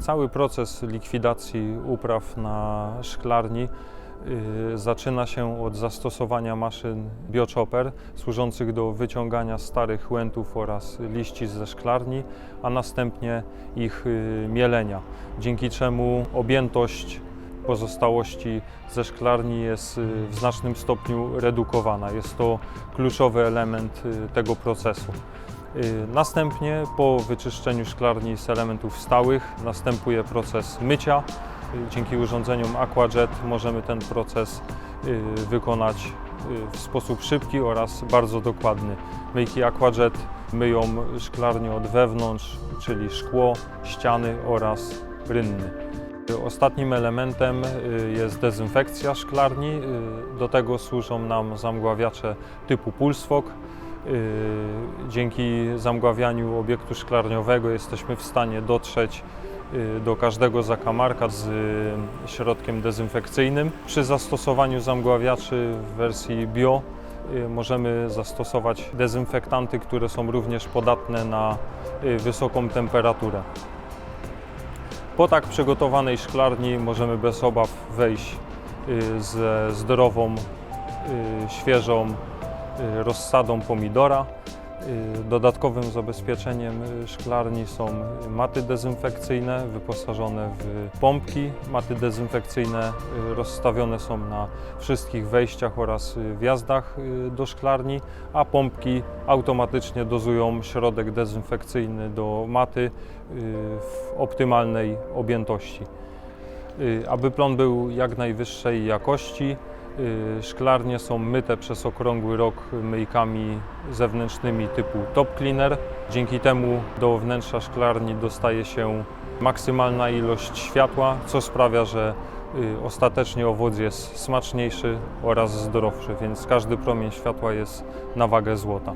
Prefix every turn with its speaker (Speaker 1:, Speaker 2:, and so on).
Speaker 1: Cały proces likwidacji upraw na szklarni y, zaczyna się od zastosowania maszyn biochopper służących do wyciągania starych łętów oraz liści ze szklarni, a następnie ich y, mielenia, dzięki czemu objętość pozostałości ze szklarni jest y, w znacznym stopniu redukowana. Jest to kluczowy element tego procesu. Y, Następnie po wyczyszczeniu szklarni z elementów stałych następuje proces mycia. Y, Dzięki urządzeniom AquaJet możemy ten proces y, wykonać w sposób szybki oraz bardzo dokładny. Myjki AquaJet myją szklarnię od wewnątrz, czyli szkło, ściany oraz rynny. Ostatnim elementem jest dezynfekcja szklarni. Do tego służą nam zamgławiacze typu Pulsfog. Y, Dzięki zamgławianiu obiektu szklarniowego jesteśmy w stanie dotrzeć y, do każdego zakamarka z y, środkiem dezynfekcyjnym. Przy zastosowaniu zamgławiaczy w wersji bio możemy zastosować dezynfektanty, które są również podatne na wysoką temperaturę. Po tak przygotowanej szklarni możemy bez obaw wejść ze zdrową, świeżą rozsadą pomidora. Y, Dodatkowym zabezpieczeniem y, szklarni są maty dezynfekcyjne wyposażone w pompki. Maty dezynfekcyjne y, rozstawione są na wszystkich wejściach oraz y, wjazdach y, do szklarni, a pompki automatycznie dozują środek dezynfekcyjny do maty y, w optymalnej objętości. Y, Aby plon był jak najwyższej jakości, y, szklarnie są myte przez okrągły rok myjkami zewnętrznymi typu top cleaner. Dzięki temu do wnętrza szklarni dostaje się maksymalna ilość światła, co sprawia, że y, ostatecznie owoc jest smaczniejszy oraz zdrowszy, więc każdy promień światła jest na wagę złota.